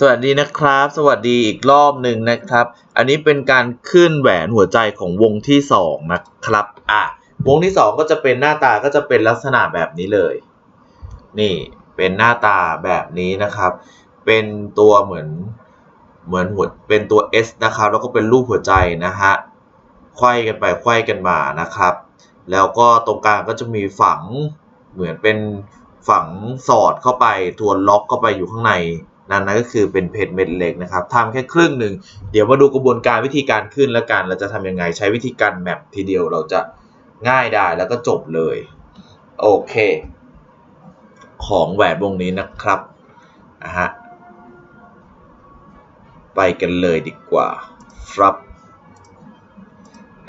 สวัสดีนะครับ สวัสดีอีกรอบหนึ่งนะครับ อันนี้เป็นการขึ้นแหวนหัวใจของวงที่สองนะครับอะวงที่สองก็จะเป็นหน้าตาก็จะเป็นลักษณะแบบนี้เลย นี่เป็นหน้าตาแบบนี้นะครับ เป็นตัวเหมือนเหมือนหัวเป็นตัว S นะครับแล้วก็เป็นรูปหัวใจนะฮะไขว้กันไปไขว้กันมานะครับ แล้วก็ตรงกลางก็จะมีฝังเหมือนเป็นฝังสอดเข้าไปทวนล็อกเข้าไปอยู่ข้างใน นั่นนะก็คือเป็นเพชรเม็ดเล็กนะครับทำแค่ครึ่งหนึ่งเดี๋ยวมาดูกระบวนการวิธีการขึ้นแล้วกัน เราจะทำยังไงใช้วิธีการแมปทีเดียวเราจะง่ายได้แล้วก็จบเลยโอเค ของแหวนวงนี้นะครับอะฮะไปกันเลยดีกว่าครับ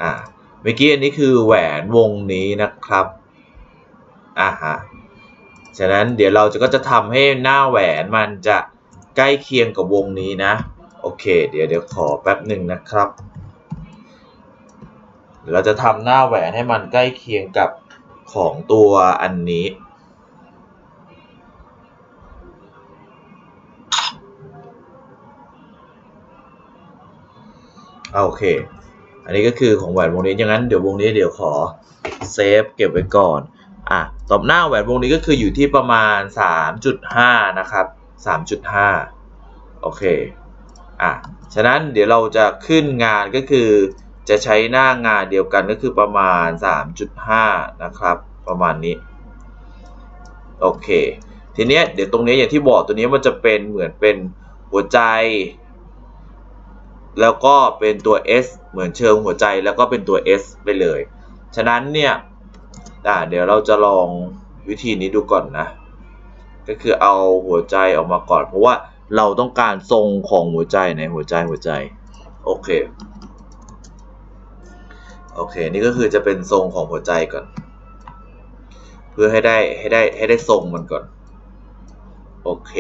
อ่าเมื่อกี้อันนี้คือแหวนวงนี้นะครับอ่าฮะฉะนั้นเดี๋ยวเราจะก็จะทำให้หน้าแหวนมันจะ ใกล้เคียงกับวงนี้นะ โอเค เดี๋ยวเดี๋ยวขอแป๊บหนึ่งนะครับ เราจะทำหน้าแหวนให้มันใกล้เคียงกับของตัวอันนี้ โอเค อันนี้ก็คือของแหวนวงนี้อย่างนั้นเดี๋ยววงนี้เดี๋ยวขอเซฟเก็บไว้ก่อน อะตบหน้าแหวนวงนี้ก็คืออยู่ที่ประมาณ 3.5 นะครับ 3.5 โอเค อะ ฉะนั้นเดี๋ยวเราจะขึ้นงานก็คือ จะใช้หน้างานเดียวกันก็คือประมาณ 3.5 นะครับ ประมาณนี้ โอเค ทีเนี้ยเดี๋ยวตรงนี้อย่างที่บอกตัวนี้มันจะเป็นเหมือนเป็นหัวใจ แล้วก็เป็นตัว S เหมือนเชิงหัวใจแล้วก็เป็นตัว S ไปเลย ฉะนั้นเนี่ย อ่าเดี๋ยวเราจะลองวิธีนี้ดูก่อนนะ ก็คือเอาหัวใจออกมาก่อน เพราะว่าเราต้องการทรงของหัวใจในหัวใจหัวใจโอเคโอเคนี่ก็คือจะเป็นทรงของหัวใจก่อน เพื่อให้ได้ให้ได้ให้ได้ทรงมันก่อนโอเค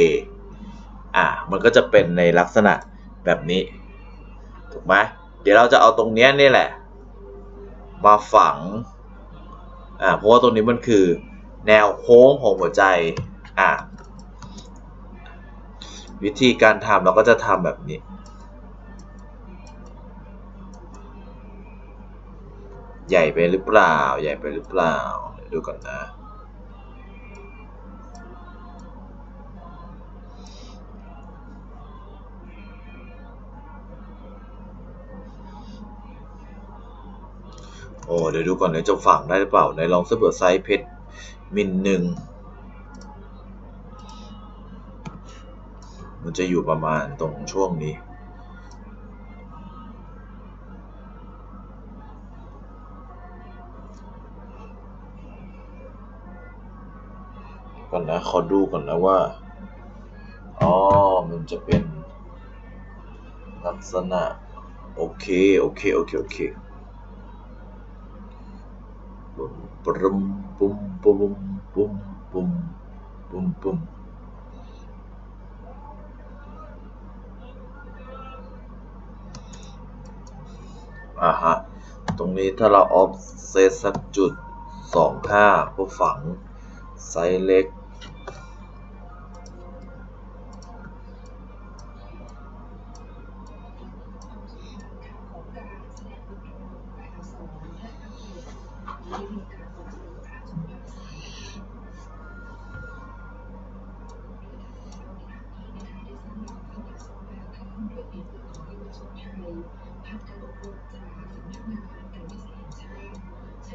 อ่ามันก็จะเป็นในลักษณะแบบนี้ถูกไหมเดี๋ยวเราจะเอาตรงเนี้ยนี่แหละ มาฝังอ่าเพราะว่าตรงนี้มันคือแนวโค้งของหัวใจ อ่าวิธีการทำเราก็จะทำแบบนี้ ใหญ่ไปหรือเปล่า ใหญ่ไปหรือเปล่า ดูก่อนนะ โอ้ เดี๋ยวดูก่อนเดี๋ยวจะฝังได้หรือเปล่า ในลองสำรวจไซส์เพชรมิลหนึ่ง มันจะอยู่ประมาณตรงช่วงนี้ ก่อนนะ ขอดูก่อนนะว่า อ๋อ มันจะเป็นลักษณะ โอเค โอเค โอเค โอเคปุ้มปุ้มปุ้มปุ้มปุ้มปุ้มปุ้ม อ่าฮะ ตรงนี้ถ้าเราออฟเซตสักจุด 25 ก็ฝังไซส์เล็ก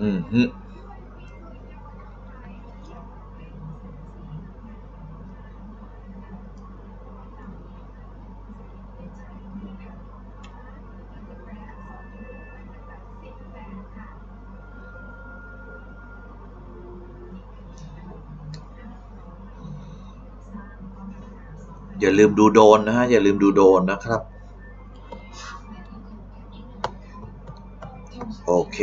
อืมฮึอย่าลืมดูโดนนะฮะ อย่าลืมดูโดนนะครับ โอเค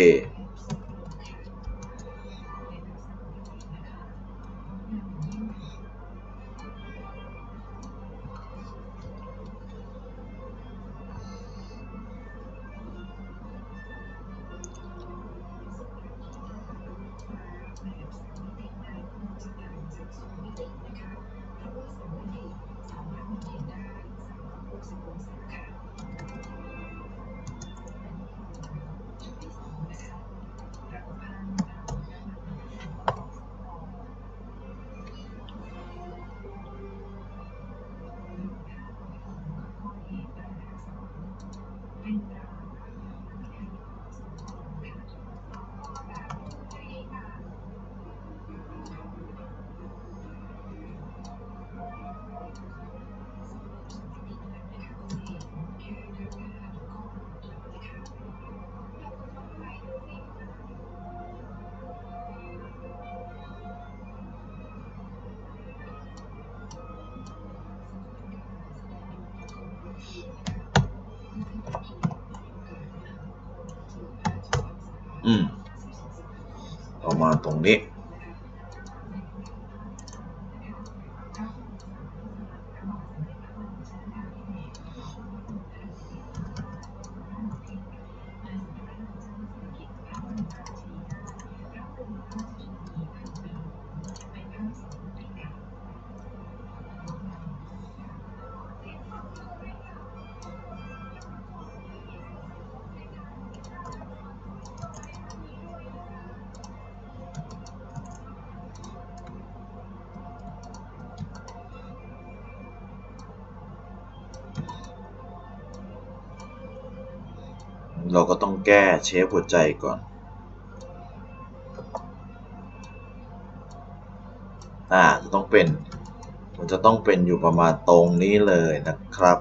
ปร เราก็ต้องแก้เชฟหัวใจก่อนอ่าจะต้องเป็นมันจะต้องเป็นอยู่ประมาณตรงนี้เลยนะครับ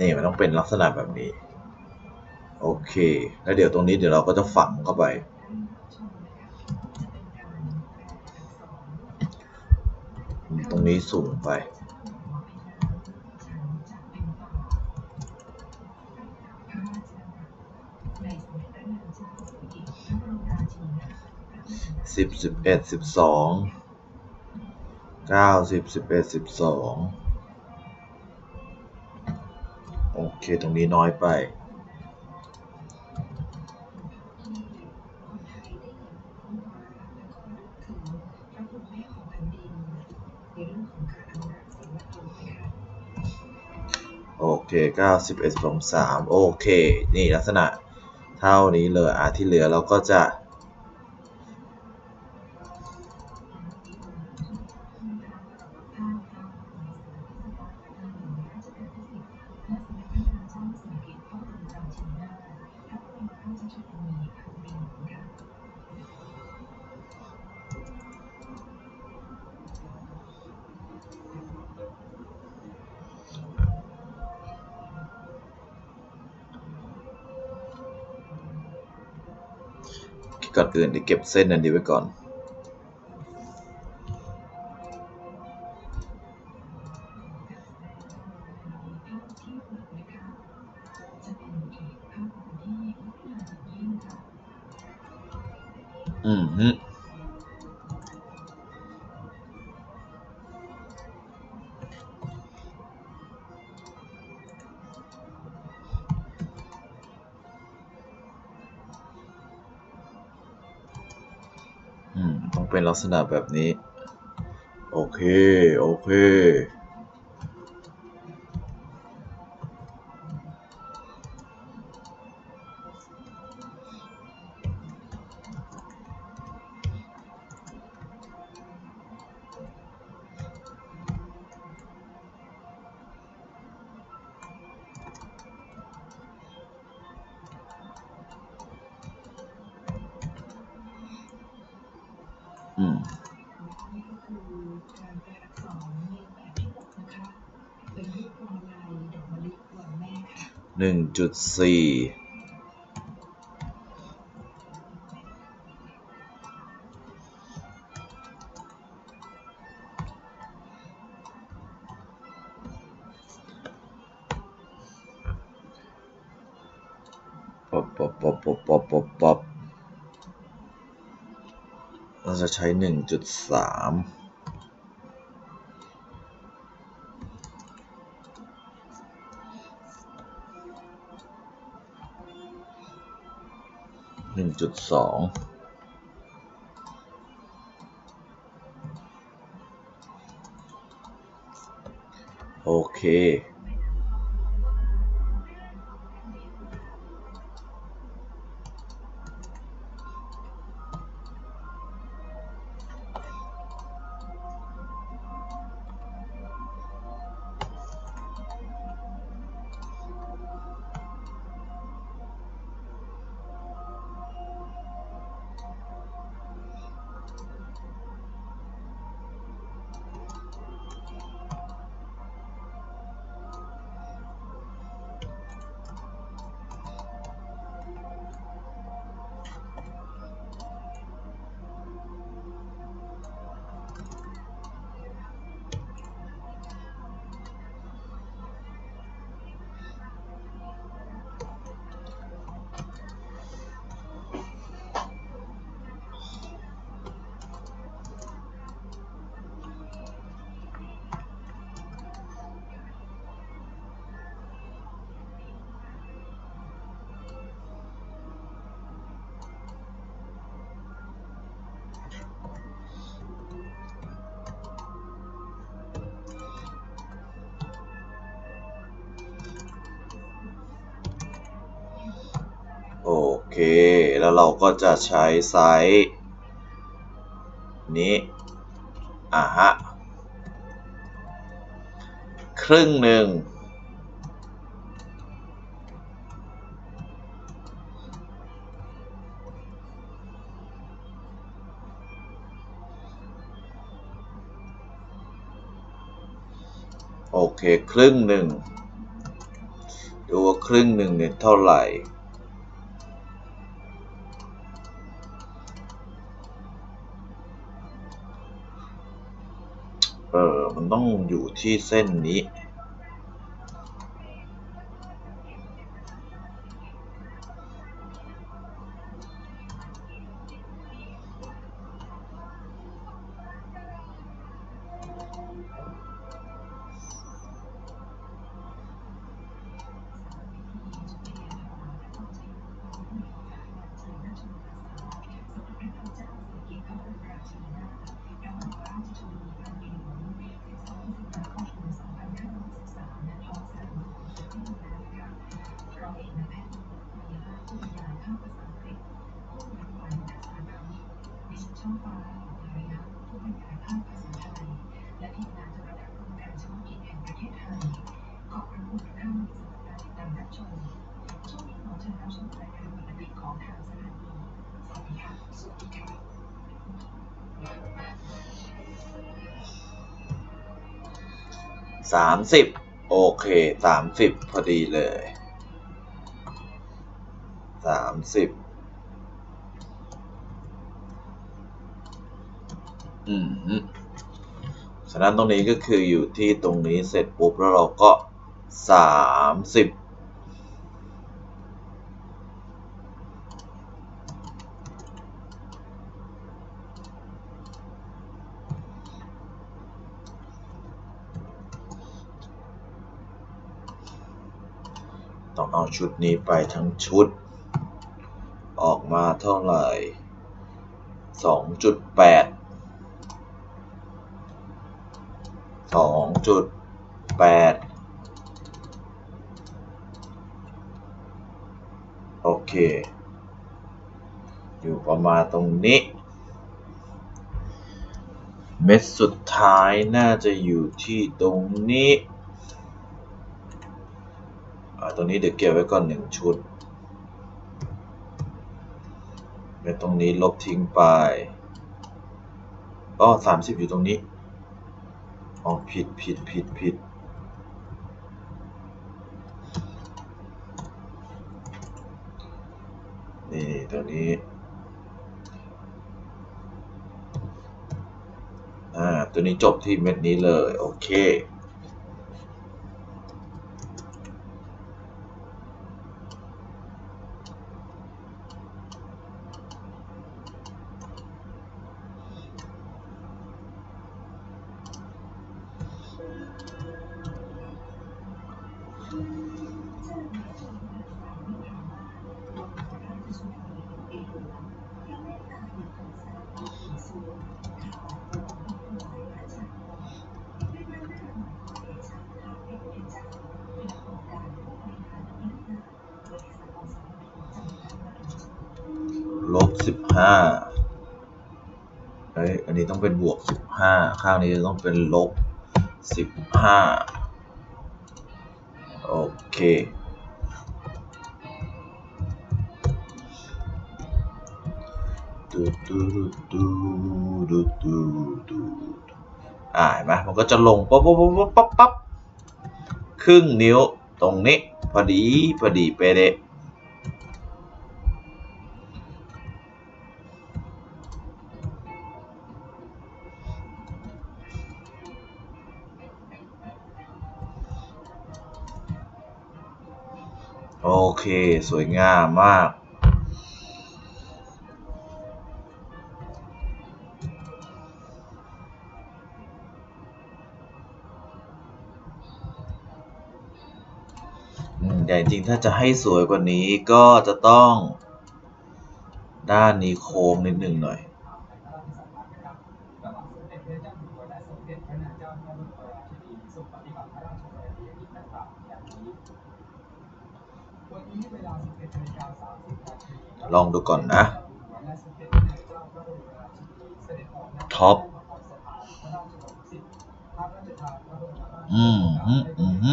นี่มันต้องเป็นลักษณะแบบนี้ โอเค แล้วเดี๋ยวตรงนี้เดี๋ยวเราก็จะฝังเข้าไป ตรงนี้สูงไป สิบสิบเอ็ดสิบสองเก้าสิบสิบเอ็ดสิบสองโอเค ตรงนี้น้อยไป โอเคเก้าสิบเอ็ดสองสามโอเค นี่ลักษณะเท่านี้เลยอะที่เหลือเราก็จะ เกินอื่นเดี๋ยวเก็บเส้นอันนี้ไว้ก่อน ต้องเป็นลักษณะแบบนี้ โอเค โอเค หนึ่งจุดสี่ปบปบปปปปเราจะใช้หนึ่งจุดสาม จุดสองโอเค เคแล้วเราก็จะใช้ไซส์นี้อะฮะครึ่งหนึ่งโอเค ครึ่งหนึ่งดูว่าครึ่งหนึ่งเนี่ยเท่าไหร่ ต้องอยู่ที่เส้นนี้ ต้องอยู่ที่เส้านนี้และทีมงานโทรทัศน์รวมการเฉพาะกิจแห่งประเทศไทย ขอบพระคุณทุกท่านสำหรับการติดตามรับชม ช่วงนี้ขอเชิญรับชมรายการปกติของทางสถานีสวัสดีค่ะสวัสดีค่ะสามสิบโอเคสามสิบพอดีเลย สามสิบอืมฉะนั้นตรงนี้ก็คืออยู่ที่ตรงนี้เสร็จปุ๊บแล้วเราก็สามสิบต้องเอาชุดนี้ไปทั้งชุด มาเท่าไหร่สองจุดแปดสองจุดแปดโอเค อยู่ประมาณตรงนี้ เม็ดสุดท้ายน่าจะอยู่ที่ตรงนี้อ่าตรงนี้เดี๋ยวเก็บไว้ก่อนหนึ่งชุด เม็ดตรงนี้ลบทิ้งไปอ๋อสามสิบอยู่ตรงนี้ อ๋อ ผิดผิดผิดผิดนี่ตัวนี้ อ่า ตัวนี้จบที่เม็ดนี้เลย โอเค ลบสิบห้าเฮ้ย อันนี้ต้องเป็นบวกสิบห้าข้างนี้จะต้องเป็นลบสิบห้าโอเคดูดูดูดูดูดูดูอ่าเห็นไหมมันก็จะลงปั๊บปั๊บปั๊บปั๊บปั๊บครึ่งนิ้วตรงนี้พอดีพอดีเป๊ะ เค สวยงามมากอืมแต่จริงถ้าจะให้สวยกว่านี้ก็จะต้องด้านนี้โค้งนิดหนึ่งหน่อย ลองดูก่อนนะท็อปอืมฮึอืมฮึ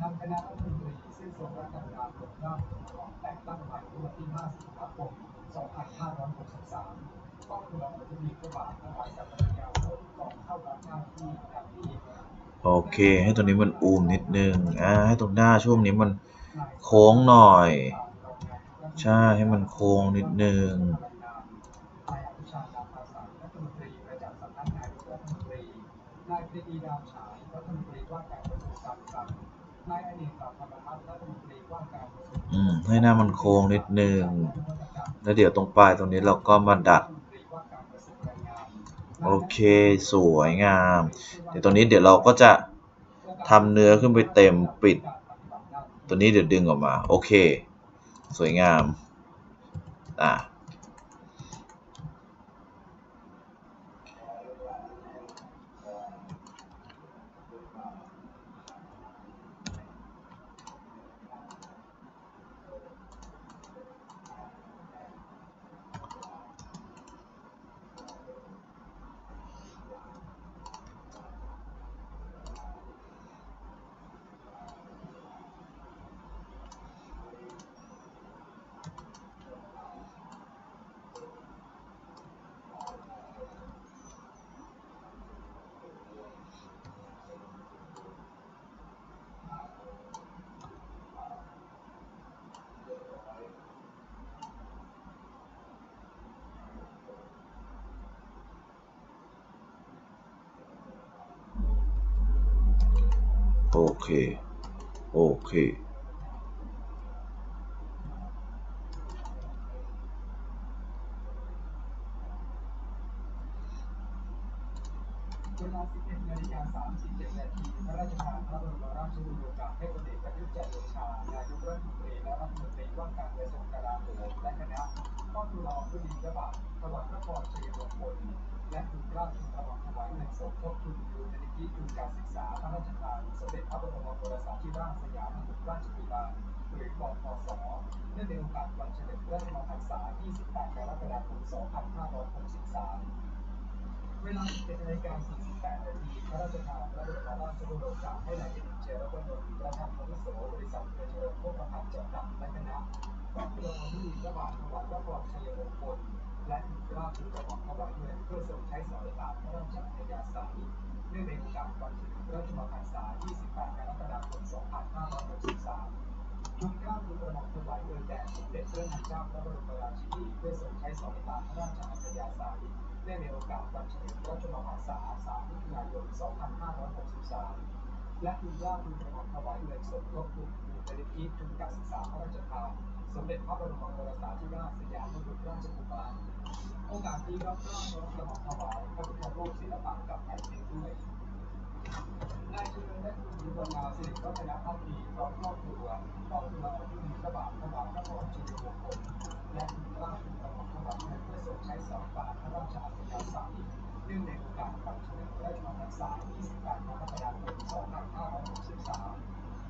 นำคณะรัฐมนตรีซึ่งทรงรับการงานโปรดเกล้าโปรดกระหม่อมแต่งตั้งใหม่เมื่อวันที่5สิงหาคมโอเค ให้ตรงนี้มันอูมนิดนึง อ่า ให้ตรงหน้าช่วงนี้มัน โค้งหน่อย ใช่ให้มันโค้งนิดนึงอืมให้หน้ามันโค้งนิดนึง แล้วเดี๋ยวตรงปลายตรงนี้เราก็มาดัด โอเคสวยงาม เดี๋ยวตรงนี้เดี๋ยวเราก็จะทำเนื้อขึ้นไปเต็มปิด ตัวนี้เดี๋ยวดึงออกมา โอเค สวยงาม อะ โอเค โอเค เวลา 11นาฬิกา37นาทีพระราชทานพระบรมราชโองการให้พลเอกประยุทธ์จันทร์โอชานายกรัฐมนตรีและรัฐมนตรีว่าการกระทรวงกลาโหมและคณะต้องรอผู้ดีพระบาทถวายพระพรชัยมงคลและทูลเกล้าทูลกระหม่อมถวายเงินสมทบทุนมูลนิธิทุนการศึกษาพระราชทานสมเด็จพระบรมโอรสาธิราชสยามกุฎราชกุมารหรือบพสเนื่องในโอกาสวันเฉลิมพระชนมพรรษา 28 กรกฎาคม 2563 เวลา 11นาฬิกา48นาทีพระราชทานพระบรมราชโองการให้นายเอกเจรวนนท์ประธานอาวุโสบริษัทเจริญโภคภัณฑ์จำกัดและคณะต้อง มีพระบาทถวายพระพรชัยมงคลและทูลเกล้าทูลกระหม่อมถวายเงินเพื่อทรงใช้สอยตามพระราชอัธยาศัยเนื่องในโอกาสวันเฉลิมพระชนมพรรษา 28 กรกฎาคม 2563ทุนเกล้าวทูลกระหม่อมถวายเงินแด่สมเด็จพระนางเจ้าพระบรมราชินีเพื่อทรงใช้สอยตามพระราชอัธยาศัยเนื่องในโอกาสวันเฉลิมพระชนมพรรษา 3 มิถุนายน 2563 และทุนเกล้าวทูลกระหม่อมถวายเงินสมทบทุนมูลนิธิทุนการศึกษาพระราชทาน สมเด็จพระบรมโอรสาธิราชสยามบรมราชกุมารโอกาสนี้รับร่างรถกระบอกถวายพระพุทธรูปศิลปะกับไก่เองด้วยนายเชิญและคุณยุวดาสิริวัฒนพักดีรอครอบครัวครอบครัวที่มีพระบาทพระบาทพระบรมชนมงคลและคุณพระคุณกระบอกถวายเพื่อส่งใช้สองปาทพระราชาสยามสามีเนื่องในโอกาสวันเฉลิมพระชนมพรรษา28มกราคม2563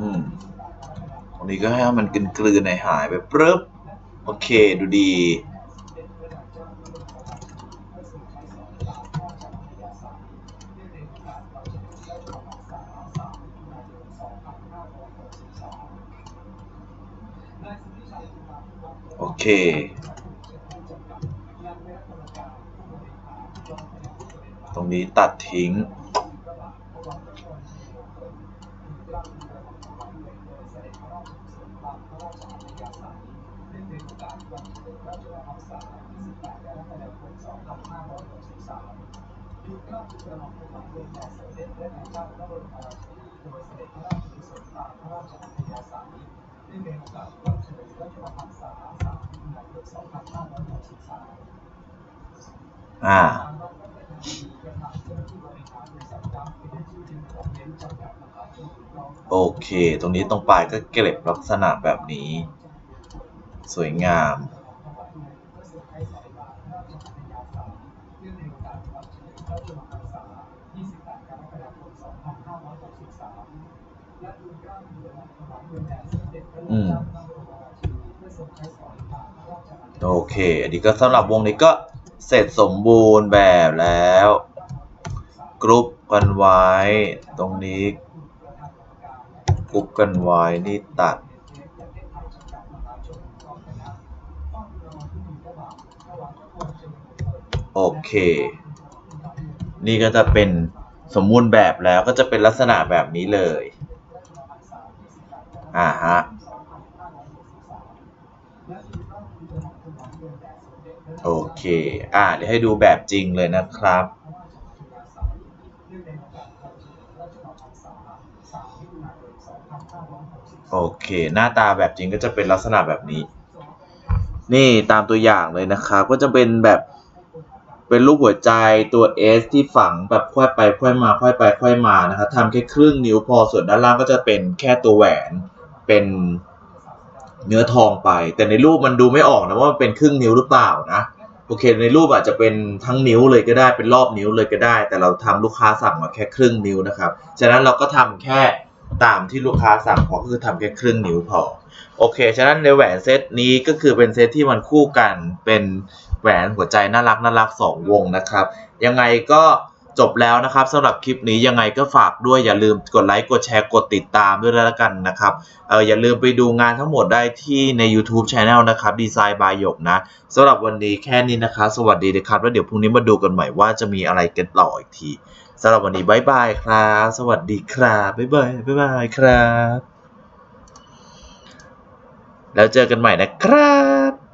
อืมตรงนี้ก็ให้มันกินกลืนในหายไปเพิบโอเคดูดีโอเค นี้ตัดทิ้ง อ่า โอเค ตรงนี้ตรงปลายก็เก็บลักษณะแบบนี้ สวยงาม อืม โอเค อันนี้ก็สำหรับวงนี้ก็ เสร็จสมบูรณ์แบบแล้ว กรุ๊ปกันไว้ ตรงนี้ กรุ๊ปกันไว้ นี่ตัด โอเค นี่ก็จะเป็นสมบูรณ์แบบแล้วก็จะเป็นลักษณะแบบนี้เลย อ่าฮะ โอเค อ่า เดี๋ยวให้ดูแบบจริงเลยนะครับ โอเค หน้าตาแบบจริงก็จะเป็นลักษณะแบบนี้ นี่ตามตัวอย่างเลยนะครับ ก็จะเป็นแบบ เป็นรูปหัวใจตัว S ที่ฝังแบบค่อยไปค่อยมาค่อยไปค่อยมานะครับทำแค่ครึ่งนิ้วพอ ส่วนด้านล่างก็จะเป็นแค่ตัวแหวน เป็น เนื้อทองไป แต่ในรูปมันดูไม่ออกนะว่ามันเป็นครึ่งนิ้วหรือเปล่านะโอเค ในรูปอาจจะเป็นทั้งนิ้วเลยก็ได้เป็นรอบนิ้วเลยก็ได้ แต่เราทำลูกค้าสั่งมาแค่ครึ่งนิ้วนะครับฉะนั้นเราก็ทำแค่ตามที่ลูกค้าสั่งพอก็คือทำแค่ครึ่งนิ้วพอโอเค ฉะนั้นในแหวนเซตนี้ก็คือเป็นเซตที่มันคู่กันเป็นแหวนหัวใจน่ารักน่ารักสองวงนะครับ ยังไงก็ จบแล้วนะครับสำหรับคลิปนี้ยังไงก็ฝากด้วยอย่าลืมกดไลค์กดแชร์กดติดตามด้วยแล้วกันนะครับเอออย่าลืมไปดูงานทั้งหมดได้ที่ใน YouTube Channel นะครับดีไซน์บายหยกนะสำหรับวันนี้แค่นี้นะคะ สวัสดีนะครับ แล้วเดี๋ยวพรุ่งนี้มาดูกันใหม่ว่าจะมีอะไรกันต่ออีกทีสำหรับวันนี้บายบายครับ สวัสดีครับบ๊ายบายบ๊ายบายครับ แล้วเจอกันใหม่นะครับ